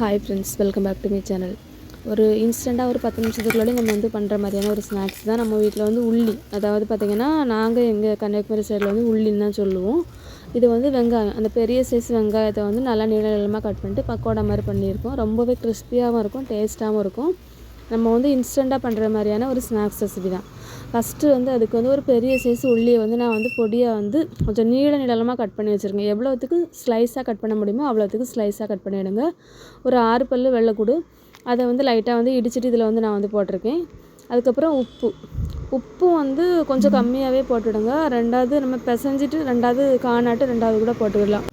Hi friends welcome back to my channel ஒரு இன்ஸ்டண்ட்டாக ஒரு பத்து நிமிஷத்துக்குள்ளே நம்ம வந்து பண்ணுற மாதிரியான ஒரு ஸ்நாக்ஸ் தான் நம்ம வீட்டில் வந்து உள்ளி. அதாவது பார்த்திங்கன்னா நாங்கள் எங்கள் கன்னியாகுமரி சைடில் வந்து உள்ளின்னு தான் சொல்லுவோம். இது வந்து வெங்காயம் அந்த பெரிய சைஸ் வெங்காயத்தை வந்து நல்லா நீள நீளமாக கட் பண்ணிட்டு பக்கோடா மாதிரி பண்ணியிருக்கோம். ரொம்பவே கிறிஸ்பியாகவும் இருக்கும் டேஸ்ட்டாகவும் இருக்கும். நம்ம வந்து இன்ஸ்டண்ட்டாக பண்ணுற மாதிரியான ஒரு ஸ்நாக்ஸ் ரெசிபி தான். ஃபஸ்ட்டு வந்து அதுக்கு வந்து ஒரு பெரிய சைஸ் உள்ளியை வந்து நான் வந்து பொடியாக வந்து கொஞ்சம் நீள நீளமாக கட் பண்ணி வச்சுருக்கேன். எவ்வளோத்துக்கு ஸ்லைஸாக கட் பண்ண முடியுமோ அவ்வளோத்துக்கு ஸ்லைஸாக கட் பண்ணிவிடுங்க ஒரு ஆறு பல் வெள்ளைக்கூடு. அதை வந்து லைட்டாக வந்து இடிச்சிட்டு இதில் வந்து நான் வந்து போட்டிருக்கேன். அதுக்கப்புறம் உப்பு. உப்பு வந்து கொஞ்சம் கம்மியாகவே போட்டுவிடுங்க ரெண்டாவது நம்ம பிசைஞ்சிட்டு ரெண்டாவது காணாட்டு ரெண்டாவது கூட போட்டுவிடலாம்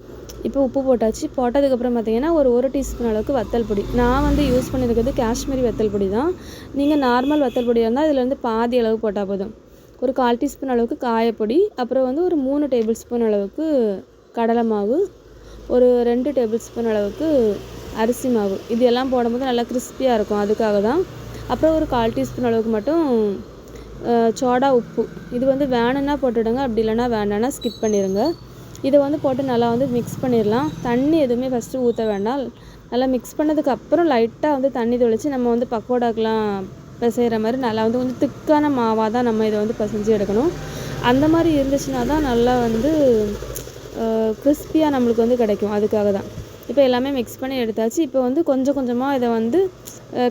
இப்போ உப்பு போட்டாச்சு. போட்டதுக்கப்புறம் பார்த்தீங்கன்னா ஒரு ஒரு டீஸ்பூன் அளவுக்கு வத்தல் பொடி. நான் வந்து யூஸ் பண்ணியிருக்கிறது காஷ்மீரி வத்தல் பொடி தான். நீங்கள் நார்மல் வத்தல் பொடியாக இருந்தால் இதில் வந்து பாதி அளவு போட்டால் போதும். ஒரு கால் டீஸ்பூன் அளவுக்கு காயப்பொடி அப்புறம் வந்து ஒரு மூணு டேபிள் ஸ்பூன் அளவுக்கு கடலை மாவு ஒரு ரெண்டு டேபிள் ஸ்பூன் அளவுக்கு அரிசி மாவு. இது எல்லாம் போடும்போது நல்லா கிறிஸ்பியாக இருக்கும். அதுக்காக தான். அப்புறம் ஒரு கால் டீஸ்பூன் அளவுக்கு மட்டும் சோடா உப்பு. இது வந்து வேணும்னா போட்டுவிடுங்க அப்படி இல்லைன்னா வேண்டாம்னா ஸ்கிப் பண்ணிடுங்க. இதை வந்து போட்டு நல்லா வந்து மிக்ஸ் பண்ணிடலாம். தண்ணி எதுவுமே ஃபஸ்ட்டு ஊற்ற வேண்டாம். நல்லா மிக்ஸ் பண்ணதுக்கு அப்புறம் லைட்டாக வந்து தண்ணி தெளித்து நம்ம வந்து பக்கோடாக்கெலாம் பிசைகிற மாதிரி நல்லா வந்து கொஞ்சம் திக்கான மாவாக தான் நம்ம இதை வந்து பிசைஞ்சு எடுக்கணும். அந்த மாதிரி இருந்துச்சுன்னா தான் நல்லா வந்து கிறிஸ்பியாக நம்மளுக்கு வந்து கிடைக்கும். அதுக்காக தான் இப்போ எல்லாமே மிக்ஸ் பண்ணி எடுத்தாச்சு. இப்போ வந்து கொஞ்சம் கொஞ்சமாக இதை வந்து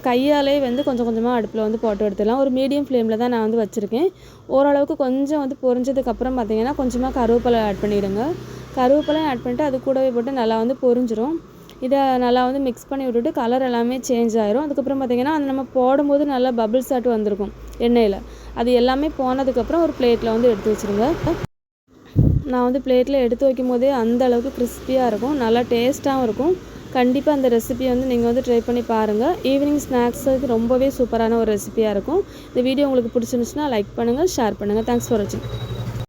கையாலே வந்து கொஞ்சம் கொஞ்சமாக அடுப்பில் வந்து போட்டு எடுத்துடலாம். ஒரு மீடியம் ஃப்ளேமில் தான் நான் வந்து வச்சுருக்கேன். ஓரளவுக்கு கொஞ்சம் வந்து பொரிஞ்சதுக்கப்புறம் பார்த்தீங்கன்னா கொஞ்சமாக கருவேப்பிலை ஆட் பண்ணிவிடுங்க கருவேப்பிலை ஆட் பண்ணிட்டு அது கூடவே போட்டு நல்லா வந்து பொரிஞ்சிரும். இதை நல்லா வந்து மிக்ஸ் பண்ணி விட்டுட்டு கலர் எல்லாமே சேஞ்ச் ஆயிரும். அதுக்கப்புறம் பார்த்திங்கன்னா அது நம்ம போடும்போது நல்லா பபிள்ஸ் ஆட்டு வந்திருக்கும் எண்ணெயில். அது எல்லாமே போனதுக்கப்புறம் ஒரு பிளேட்டில் வந்து எடுத்து வச்சுருங்க. நான் வந்து பிளேட்டில் எடுத்து வைக்கும் போதே அந்த அளவுக்கு கிறிஸ்பியாக இருக்கும். நல்லா டேஸ்ட்டாகவும் இருக்கும். கண்டிப்பாக அந்த ரெசிபியை வந்து நீங்கள் வந்து ட்ரை பண்ணி பாருங்கள் ஈவினிங் ஸ்நாக்ஸுக்கு ரொம்பவே சூப்பரான ஒரு ரெசிபியாக இருக்கும். இந்த வீடியோ உங்களுக்கு பிடிச்சிருந்துச்சுன்னா லைக் பண்ணுங்கள் ஷேர் பண்ணுங்கள் தேங்க்ஸ் ஃபார் வாட்சிங்